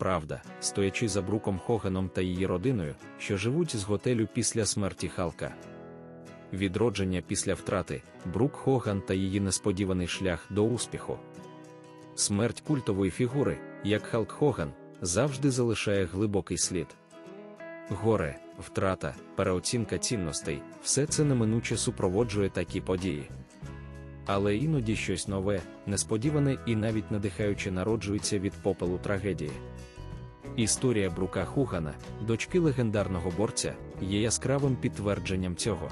Правда, стоячи за Бруком Хоганом та її родиною, що живуть з готелю після смерті Халка. Відродження після втрати, Брук Хоган та її несподіваний шлях до успіху. Смерть культової фігури, як Халк Хоган, завжди залишає глибокий слід. Горе, втрата, переоцінка цінностей все це неминуче супроводжує такі події. Але іноді щось нове, несподіване і навіть надихаюче народжується від попелу трагедії. Історія Брука Хугана, дочки легендарного борця, є яскравим підтвердженням цього.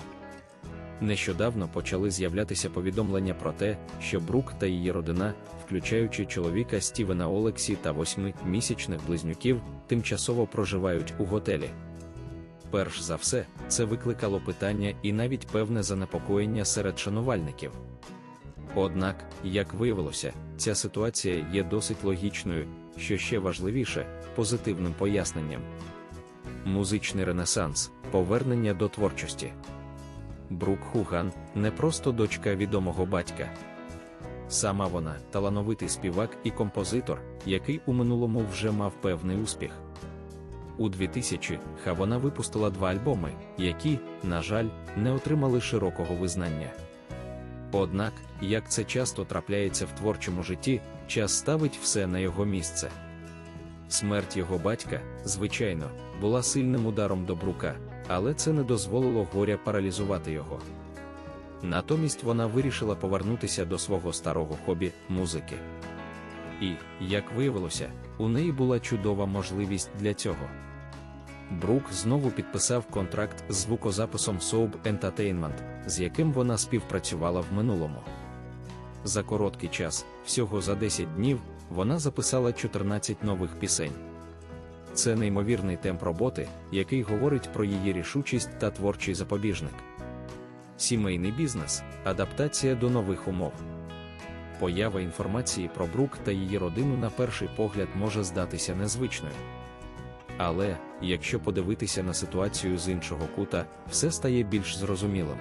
Нещодавно почали з'являтися повідомлення про те, що Брук та її родина, включаючи чоловіка Стівена Олексі та восьми-місячних близнюків, тимчасово проживають у готелі. Перш за все, це викликало питання і навіть певне занепокоєння серед шанувальників. Однак, як виявилося, ця ситуація є досить логічною, що ще важливіше позитивним поясненням. Музичний ренесанс, повернення до творчості. Брук Хуган не просто дочка відомого батька. Сама вона талановитий співак і композитор, який у минулому вже мав певний успіх. У 2000 ха вона випустила два альбоми, які, на жаль, не отримали широкого визнання. Однак, як це часто трапляється в творчому житті, час ставить все на його місце. Смерть його батька, звичайно, була сильним ударом до Брука, але це не дозволило горя паралізувати його. Натомість вона вирішила повернутися до свого старого хобі музики. І, як виявилося, у неї була чудова можливість для цього. Брук знову підписав контракт з звукозаписом Soap Entertainment, з яким вона співпрацювала в минулому. За короткий час, всього за 10 днів, вона записала 14 нових пісень. Це неймовірний темп роботи, який говорить про її рішучість та творчий запобіжник. Сімейний бізнес, адаптація до нових умов. Поява інформації про Брук та її родину на перший погляд може здатися незвичною. Але, якщо подивитися на ситуацію з іншого кута, все стає більш зрозумілим.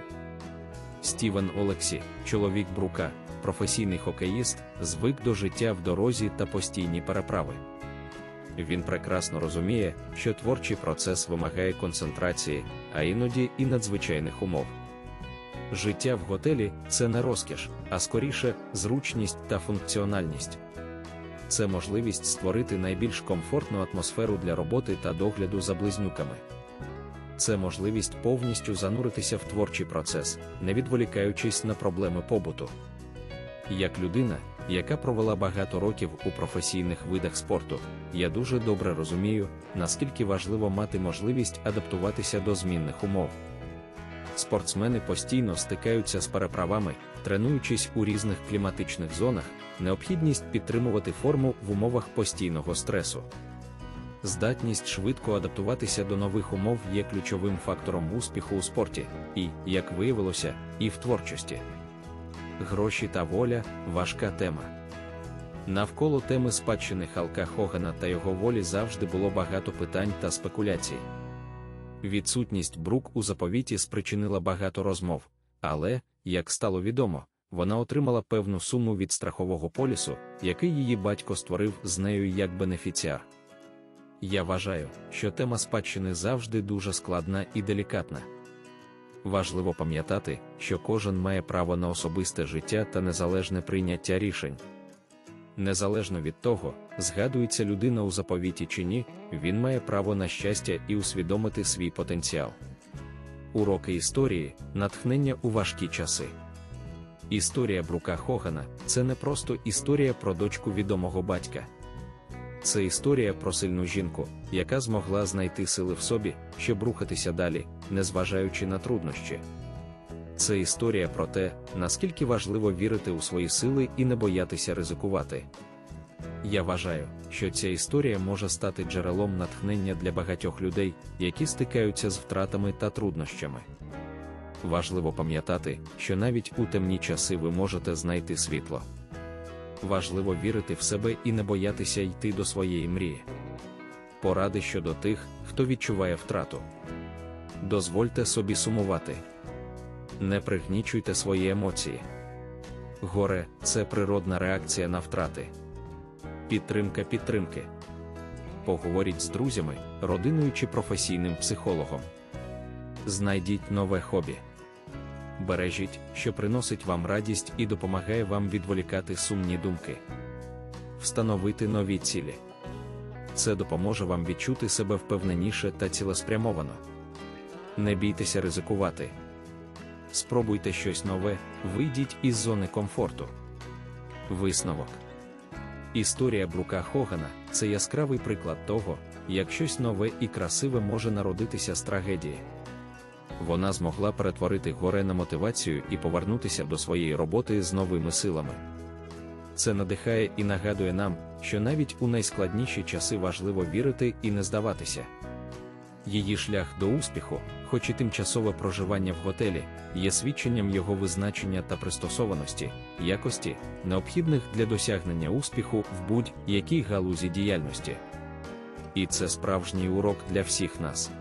Стівен Олексі, чоловік Брука, професійний хокеїст, звик до життя в дорозі та постійні переправи. Він прекрасно розуміє, що творчий процес вимагає концентрації, а іноді і надзвичайних умов. Життя в готелі це не розкіш, а скоріше зручність та функціональність. Це можливість створити найбільш комфортну атмосферу для роботи та догляду за близнюками. Це можливість повністю зануритися в творчий процес, не відволікаючись на проблеми побуту. Як людина, яка провела багато років у професійних видах спорту, я дуже добре розумію, наскільки важливо мати можливість адаптуватися до змінних умов. Спортсмени постійно стикаються з переправами, тренуючись у різних кліматичних зонах, необхідність підтримувати форму в умовах постійного стресу. Здатність швидко адаптуватися до нових умов є ключовим фактором успіху у спорті, і, як виявилося, і в творчості. Гроші та воля важка тема. Навколо теми спадщини Халка Хогана та його волі завжди було багато питань та спекуляцій. Відсутність брук у заповіті спричинила багато розмов, але, як стало відомо, вона отримала певну суму від страхового полісу, який її батько створив з нею як бенефіціар. Я вважаю, що тема спадщини завжди дуже складна і делікатна. Важливо пам'ятати, що кожен має право на особисте життя та незалежне прийняття рішень. Незалежно від того, згадується людина у заповіті чи ні, він має право на щастя і усвідомити свій потенціал. Уроки історії, натхнення у важкі часи. Історія Брука Хогана це не просто історія про дочку відомого батька. Це історія про сильну жінку, яка змогла знайти сили в собі, щоб рухатися далі, незважаючи на труднощі. Це історія про те, наскільки важливо вірити у свої сили і не боятися ризикувати. Я вважаю, що ця історія може стати джерелом натхнення для багатьох людей, які стикаються з втратами та труднощами. Важливо пам'ятати, що навіть у темні часи ви можете знайти світло. Важливо вірити в себе і не боятися йти до своєї мрії. Поради щодо тих, хто відчуває втрату. Дозвольте собі сумувати. Не пригнічуйте свої емоції. Горе це природна реакція на втрати. Підтримка підтримки. поговоріть з друзями, родиною чи професійним психологом. Знайдіть нове хобі. Бережіть, що приносить вам радість і допомагає вам відволікати сумні думки. Встановити нові цілі. Це допоможе вам відчути себе впевненіше та цілеспрямовано. Не бійтеся ризикувати. Спробуйте щось нове, вийдіть із зони комфорту. Висновок. Історія Брука Хогана це яскравий приклад того, як щось нове і красиве може народитися з трагедії. Вона змогла перетворити горе на мотивацію і повернутися до своєї роботи з новими силами. Це надихає і нагадує нам, що навіть у найскладніші часи важливо вірити і не здаватися. Її шлях до успіху, хоч і тимчасове проживання в готелі, є свідченням його визначення та пристосованості, якості, необхідних для досягнення успіху в будь-якій галузі діяльності. І це справжній урок для всіх нас.